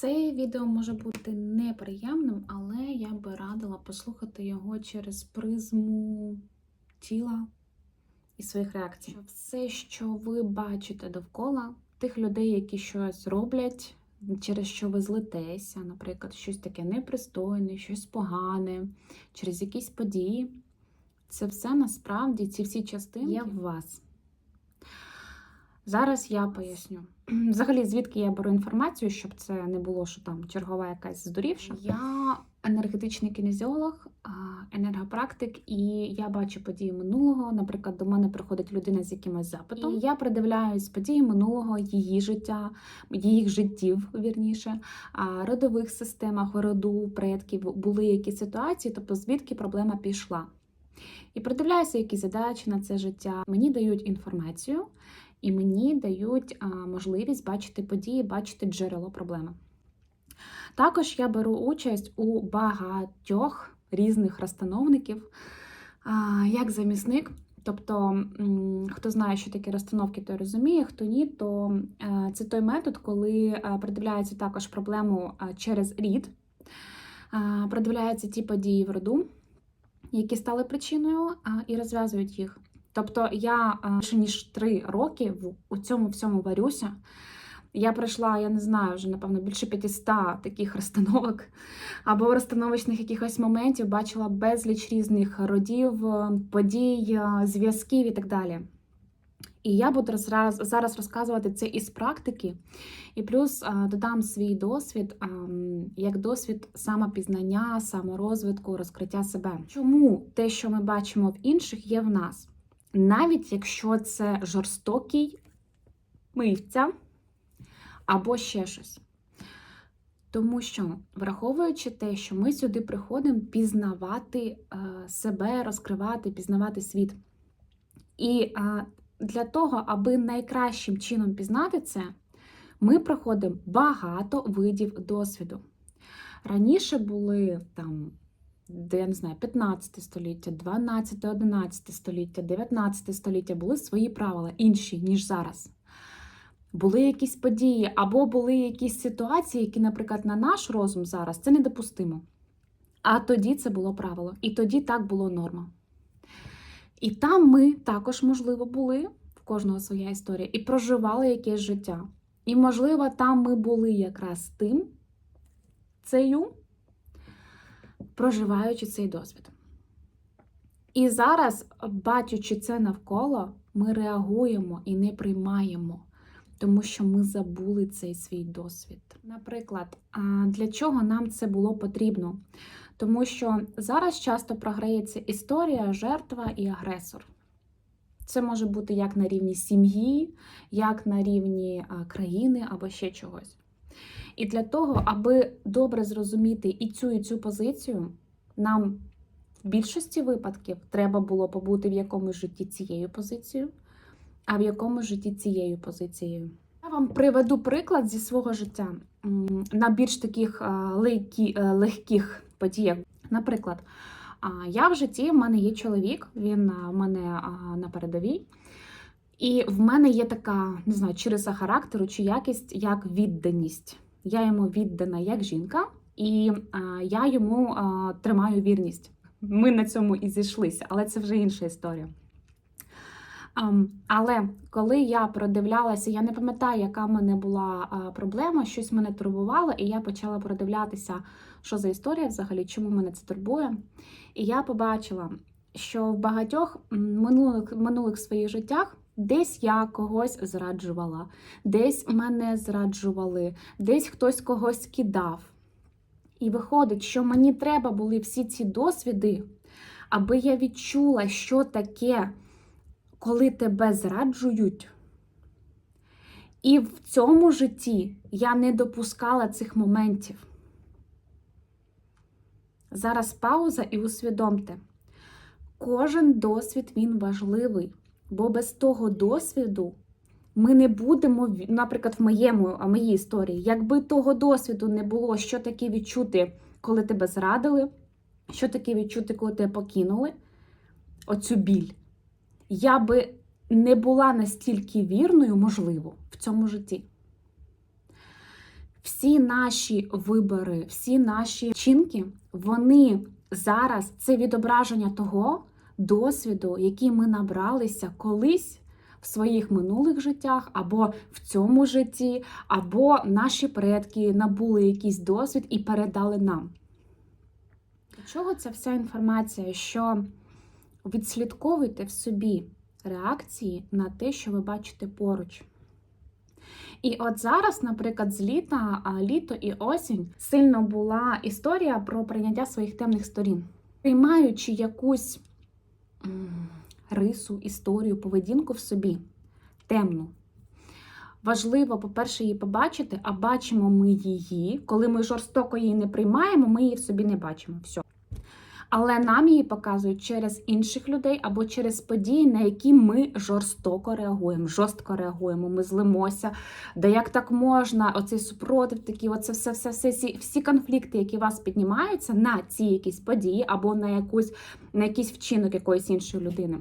Це відео може бути неприємним, але я би радила послухати його через призму тіла і своїх реакцій. Все, що ви бачите довкола, тих людей, які щось роблять, через що ви злитеся, наприклад, щось таке непристойне, щось погане, через якісь події. Це все насправді, ці всі частини є в вас. Зараз я поясню. Взагалі, звідки я беру інформацію, щоб це не було, що там чергова якась здурівша. Я енергетичний кінезіолог, енергопрактик, і я бачу події минулого. Наприклад, до мене приходить людина з якимось запитом. І я придивляюсь події минулого, її життя, їх життів, вірніше, родових системах, роду, предків були якісь ситуації, тобто звідки проблема пішла. І придивляюся, які задачі на це життя. Мені дають інформацію і мені дають можливість бачити події, бачити джерело проблеми. Також я беру участь у багатьох різних розстановників як замісник. Тобто, хто знає, що таке розстановки, той розуміє, хто ні, то е, це той метод, коли е, придивляється також проблему е, через рід, придивляються ті події в роду, які стали причиною, і розв'язують їх. Тобто я а, більше ніж три роки в у цьому всьому варюся. Я пройшла, я не знаю, вже, напевно, більше 500 таких розстановок або розстановочних якихось моментів, бачила безліч різних родів, е, подій, е, зв'язків і так далі. І я буду зараз, зараз розказувати це із практики, і плюс додам свій досвід як досвід самопізнання, саморозвитку, розкриття себе. Чому те, що ми бачимо в інших, є в нас? Навіть якщо це жорстокий мивця або ще щось. Тому що, враховуючи те, що ми сюди приходимо пізнавати е, себе, розкривати, пізнавати світ. І е, для того, аби найкращим чином пізнати це, ми проходимо багато видів досвіду. Раніше були там, де я не знаю, 15 століття, 12, 11 століття, 19 століття були свої правила, інші, ніж зараз. Були якісь події, або були якісь ситуації, які, наприклад, на наш розум зараз це недопустимо. А тоді це було правило. І тоді так було норма. І там ми також, можливо, були, в кожного своя історія, і проживали якесь життя. І, можливо, там ми були якраз тим, цею, проживаючи цей досвід. І зараз, бачачи це навколо, ми реагуємо і не приймаємо, тому що ми забули цей свій досвід. Наприклад, для чого нам це було потрібно? Тому що зараз часто програється історія, жертва і агресор. Це може бути як на рівні сім'ї, як на рівні країни або ще чогось. І для того, аби добре зрозуміти і цю, і цю позицію, нам в більшості випадків треба було побути в якомусь житті цією позицією, а в якомусь житті цією позицією. Я вам приведу приклад зі свого життя на більш таких легкі, е, легких подіях. Наприклад, я в житті в мене є чоловік, він в мене на передовій. І в мене є така, не знаю, чи риса характеру, чи якість, як відданість. Я йому віддана як жінка, і я йому тримаю вірність. Ми на цьому і зійшлися, але це вже інша історія. Ам, але коли я продивлялася, я не пам'ятаю, яка в мене була проблема, щось мене турбувало, і я почала продивлятися, що за історія взагалі, чому мене це турбує. І я побачила, що в багатьох минулих, минулих своїх життях десь я когось зраджувала, десь мене зраджували, десь хтось когось кидав. І виходить, що мені треба були всі ці досвіди, аби я відчула, що таке, коли тебе зраджують. І в цьому житті я не допускала цих моментів. Зараз пауза і усвідомте, кожен досвід він важливий, бо без того досвіду ми не будемо, наприклад, в моєму, а моїй історії, якби того досвіду не було, що таке відчути, коли тебе зрадили, що таке відчути, коли тебе покинули, оцю біль, я би не була настільки вірною, можливо, в цьому житті. Всі наші вибори, всі наші вчинки, вони зараз це відображення того досвіду, який ми набралися колись в своїх минулих життях, або в цьому житті, або наші предки набули якийсь досвід і передали нам. Для чого ця вся інформація? Що відслідковуйте в собі реакції на те, що ви бачите поруч. І от зараз, наприклад, з літа, а літо і осінь сильно була історія про прийняття своїх темних сторін, приймаючи якусь рису, історію, поведінку в собі темну. Важливо, по-перше, її побачити, а бачимо ми її. Коли ми жорстоко її не приймаємо, ми її в собі не бачимо. Все. Але нам її показують через інших людей або через події, на які ми жорстоко реагуємо, жорстко реагуємо, ми злимося. Да як так можна? Оцей супротив, такі, оце все, все, все, всі, всі конфлікти, які вас піднімаються на ці якісь події, або на якусь на якийсь вчинок якоїсь іншої людини.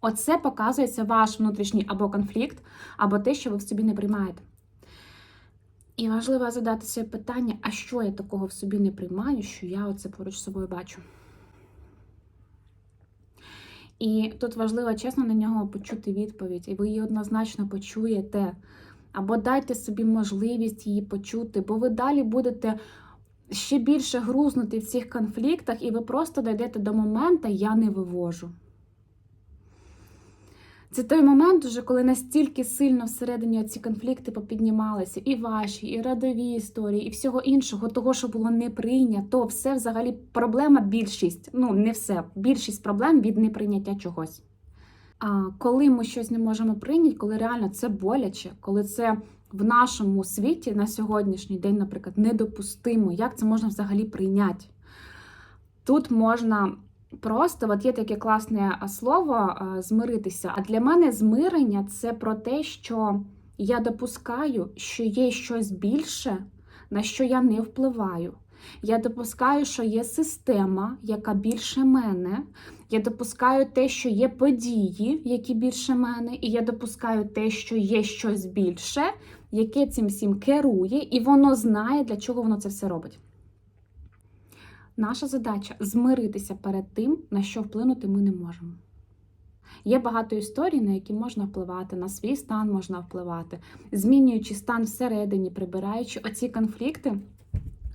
Оце показується ваш внутрішній або конфлікт, або те, що ви в собі не приймаєте. І важливо задати собі питання, а що я такого в собі не приймаю, що я оце поруч з собою бачу. І тут важливо чесно на нього почути відповідь, і ви її однозначно почуєте. Або дайте собі можливість її почути, бо ви далі будете ще більше грузнути в цих конфліктах, і ви просто дійдете до моменту я не вивожу. Це той момент, уже, коли настільки сильно всередині ці конфлікти попіднімалися, і ваші, і родові історії, і всього іншого, того, що було не прийнято, все взагалі проблема більшість. Ну, не все, більшість проблем від неприйняття чогось. А коли ми щось не можемо прийняти, коли реально це боляче, коли це в нашому світі на сьогоднішній день, наприклад, недопустимо, як це можна взагалі прийняти? Тут можна. Просто от є таке класне слово змиритися. А для мене змирення це про те, що я допускаю, що є щось більше, на що я не впливаю. Я допускаю, що є система, яка більше мене. Я допускаю те, що є події, які більше мене, і я допускаю те, що є щось більше, яке цим всім керує, і воно знає, для чого воно це все робить. Наша задача змиритися перед тим, на що вплинути ми не можемо. Є багато історій, на які можна впливати, на свій стан можна впливати, змінюючи стан всередині, прибираючи оці конфлікти.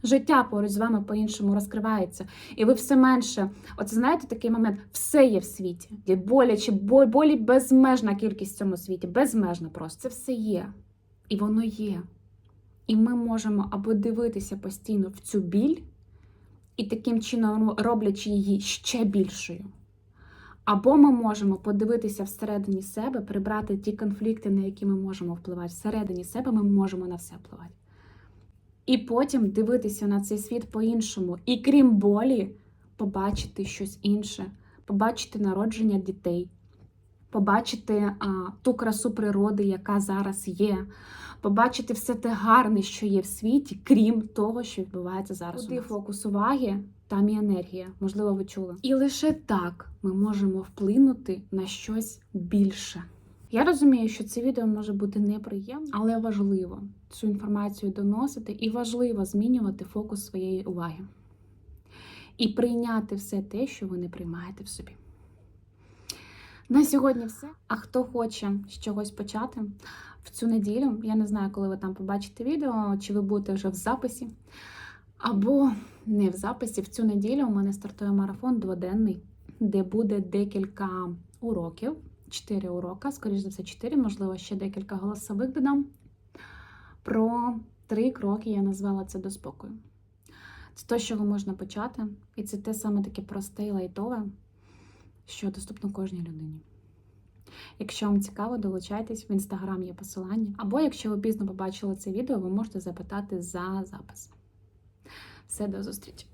Життя поруч з вами по-іншому розкривається. І ви все менше, оце знаєте такий момент, все є в світі. Є боляче, болі безмежна кількість в цьому світі, безмежна просто. Це все є. І воно є. І ми можемо або дивитися постійно в цю біль і таким чином роблячи її ще більшою. Або ми можемо подивитися всередині себе, прибрати ті конфлікти, на які ми можемо впливати. Всередині себе ми можемо на все впливати. І потім дивитися на цей світ по-іншому. І крім болі, побачити щось інше, побачити народження дітей, побачити а, ту красу природи, яка зараз є, побачити все те гарне, що є в світі, крім того, що відбувається зараз. Куди фокус уваги, там і енергія, можливо, ви чули. І лише так ми можемо вплинути на щось більше. Я розумію, що це відео може бути неприємним, але важливо цю інформацію доносити і важливо змінювати фокус своєї уваги. І прийняти все те, що ви не приймаєте в собі. На сьогодні все. А хто хоче з чогось почати в цю неділю, я не знаю, коли ви там побачите відео, чи ви будете вже в записі, або не в записі. В цю неділю у мене стартує марафон дводенний, де буде декілька уроків. 4 урока, скоріш за все, 4, можливо, ще декілька голосових додам. Про три кроки я назвала це до спокою. Це те, з чого можна почати, і це те саме таке просте і лайтове, що доступно кожній людині. Якщо вам цікаво, долучайтесь, в інстаграм є посилання. Або якщо ви пізно побачили це відео, ви можете запитати за запис. Все, до зустрічі!